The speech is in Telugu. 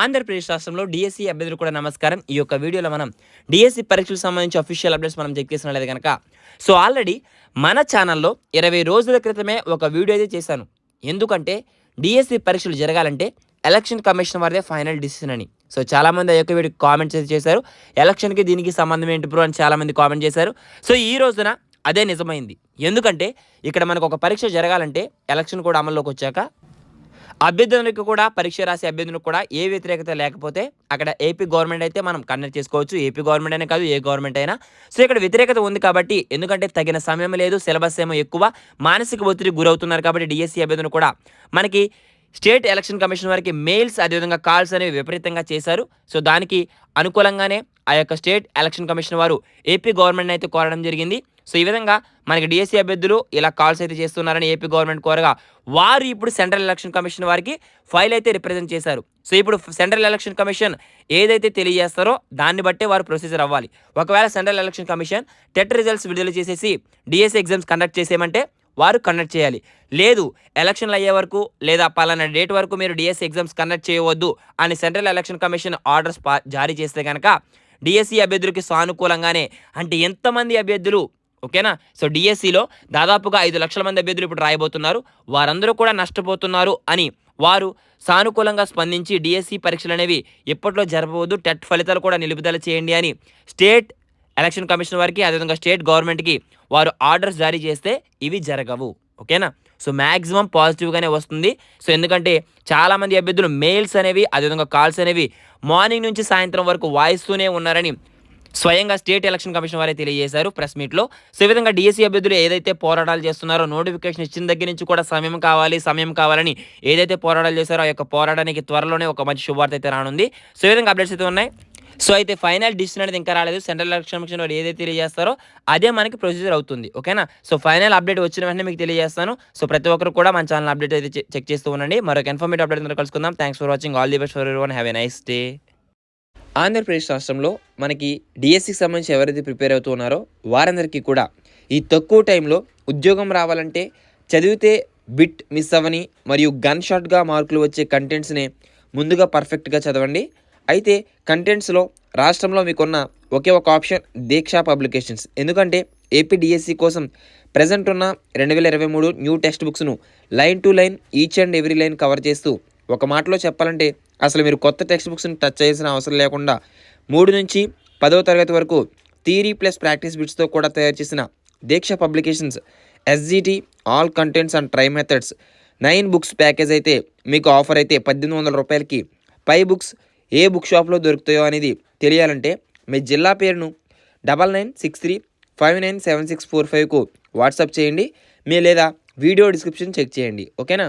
ఆంధ్రప్రదేశ్ రాష్ట్రంలో డిఎస్సి అభ్యర్థులు కూడా నమస్కారం. ఈ యొక్క వీడియోలో మనం డిఎస్సి పరీక్షలకు సంబంధించి అఫీషియల్ అప్డేట్స్ మనం చెక్ చేసినట్లయితే కనుక సో ఆల్రెడీ మన ఛానల్లో ఇరవై రోజుల క్రితమే ఒక వీడియో అయితే చేశాను. ఎందుకంటే డిఎస్సి పరీక్షలు జరగాలంటే ఎలక్షన్ కమిషన్ వారిదే ఫైనల్ డిసిషన్ అని. సో చాలామంది ఆ యొక్క వీడియో కామెంట్స్ అయితే చేశారు. ఎలక్షన్కి దీనికి సంబంధం ఏంటి బ్రో అని చాలామంది కామెంట్ చేశారు. సో ఈ రోజున అదే నిజమైంది. ఎందుకంటే ఇక్కడ మనకు ఒక పరీక్ష జరగాలంటే ఎలక్షన్ కూడా అమల్లోకి వచ్చాక అభ్యర్థులకు కూడా పరీక్ష రాసే అభ్యర్థులకు కూడా ఏ వ్యతిరేకత లేకపోతే అక్కడ ఏపీ గవర్నమెంట్ అయితే మనం కండక్ట్ చేసుకోవచ్చు. ఏపీ గవర్నమెంట్ అయినా కాదు ఏ గవర్నమెంట్ అయినా. సో ఇక్కడ వ్యతిరేకత ఉంది కాబట్టి ఎందుకంటే తగిన సమయం లేదు సిలబస్ ఏమో ఎక్కువ మానసిక ఒత్తిడి గురవుతున్నారు కాబట్టి డిఎస్సీ అభ్యర్థులు కూడా మనకి స్టేట్ ఎలక్షన్ కమిషన్ వారికి మెయిల్స్ అదేవిధంగా కాల్స్ అనేవి విపరీతంగా చేశారు. సో దానికి అనుకూలంగానే ఆ యొక్క స్టేట్ ఎలక్షన్ కమిషన్ వారు ఏపీ గవర్నమెంట్ అయితే కోరడం జరిగింది. సో ఈ విధంగా మనకి డిఎస్సీ అభ్యర్థులు ఇలా కాల్స్ అయితే చేస్తున్నారని ఏపీ గవర్నమెంట్ కోరగా వారు ఇప్పుడు సెంట్రల్ ఎలక్షన్ కమిషన్ వారికి ఫైల్ అయితే రిప్రజెంట్ చేశారు. సో ఇప్పుడు సెంట్రల్ ఎలక్షన్ కమిషన్ ఏదైతే తెలియజేస్తారో దాన్ని బట్టే వారు ప్రొసీజర్ అవ్వాలి. ఒకవేళ central election commission TET results విడుదల చేసేసి డిఎస్సీ ఎగ్జామ్స్ కండక్ట్ చేసేయమంటే వారు కండక్ట్ చేయాలి. లేదు ఎలక్షన్లు అయ్యే వరకు లేదా పలానా డేట్ వరకు మీరు డిఎస్సీ ఎగ్జామ్స్ కండక్ట్ చేయవద్దు అని సెంట్రల్ ఎలక్షన్ కమిషన్ ఆర్డర్స్ జారీ చేస్తే కనుక డిఎస్సీ అభ్యర్థులకి సానుకూలంగానే అంటే ఎంతమంది అభ్యర్థులు ఓకేనా? సో డిఎస్సిలో దాదాపుగా ఐదు లక్షల మంది అభ్యర్థులు ఇప్పుడు రాయబోతున్నారు. వారందరూ కూడా నష్టపోతున్నారు అని వారు సానుకూలంగా స్పందించి డిఎస్సి పరీక్షలు అనేవి ఎప్పట్లో జరపవద్దు టెట్ ఫలితాలు కూడా నిలుపుదల చేయండి అని స్టేట్ ఎలక్షన్ కమిషన్ వారికి అదేవిధంగా స్టేట్ గవర్నమెంట్కి వారు ఆర్డర్స్ జారీ చేస్తే ఇవి జరగవు. ఓకేనా? సో మ్యాక్సిమం పాజిటివ్గానే వస్తుంది. సో ఎందుకంటే చాలామంది అభ్యర్థులు మెయిల్స్ అనేవి అదేవిధంగా కాల్స్ అనేవి మార్నింగ్ నుంచి సాయంత్రం వరకు వాయిస్తూనే ఉన్నారని స్వయంగా స్టేట్ ఎలక్షన్ కమిషన్ వారే తెలియజేశారు ప్రెస్ మీట్లో. సో ఈ విధంగా డిఎస్సీ అభ్యర్థులు ఏదైతే పోరాటాలు చేస్తున్నారో నోటిఫికేషన్ ఇచ్చిన దగ్గర నుంచి కూడా సమయం కావాలి సమయం కావాలని ఏదైతే పోరాటాలు చేశారో ఆ యొక్క పోరాటానికి త్వరలోనే ఒక మంచి శుభార్త అయితే రానుంది. సో ఈ విధంగా అప్డేట్స్ అయితే ఉన్నాయి. సో అయితే ఫైనల్ డిసిషన్ అనేది ఇంకా రాలేదు. సెంట్రల్ ఎలక్షన్ కమిషన్ వారు ఏదైతే తెలియజేస్తారో అదే మనకి ప్రొసీజర్ అవుతుంది. ఓకేనా సో ఫైనల్ అప్డేట్ వచ్చిన వెంటనే మీకు తెలియజేస్తాను. సో ప్రతి ఒక్కరు కూడా మన ఛానల్ అప్డేట్ అయితే చెక్ చేస్తూ ఉండండి. మరొక ఇన్ఫర్మేటివ్ అప్డేట్ కలుసుకుందాం. Thanks for watching all the best for one have a nice day Andhra Pradesh రాష్ట్రంలో మనకి డిఎస్సికి సంబంధించి ఎవరైతే ప్రిపేర్ అవుతున్నారో వారందరికీ కూడా ఈ తక్కువ టైంలో ఉద్యోగం రావాలంటే చదివితే బిట్ మిస్ అవ్వని మరియు గన్ షాట్గా మార్కులు వచ్చే కంటెంట్స్ని ముందుగా పర్ఫెక్ట్గా చదవండి. అయితే కంటెంట్స్లో రాష్ట్రంలో మీకున్న ఒకే ఒక ఆప్షన్ దీక్షా పబ్లికేషన్స్. ఎందుకంటే ఏపీ డిఎస్సి కోసం ప్రజెంట్ ఉన్న రెండు వేల ఇరవై మూడు new text బుక్స్ను line to line each and every line cover చేస్తూ ఒక మాటలో చెప్పాలంటే అసలు మీరు కొత్త టెక్స్ట్ బుక్స్ని టచ్ చేయాల్సిన అవసరం లేకుండా మూడు నుంచి పదవ తరగతి వరకు థియరీ ప్లస్ ప్రాక్టీస్ బిట్స్తో కూడా తయారు చేసిన Deeksha publications SGT all contents and tri methods nine books package అయితే మీకు ఆఫర్ అయితే పద్దెనిమిది వందల రూపాయలకి పై బుక్స్ ఏ బుక్ షాప్లో దొరుకుతాయో అనేది తెలియాలంటే మీ జిల్లా పేరును double nine six three five nine seven six four ఫైవ్కు WhatsApp చేయండి. మీ లేదా వీడియో డిస్క్రిప్షన్ చెక్ చేయండి. ఓకేనా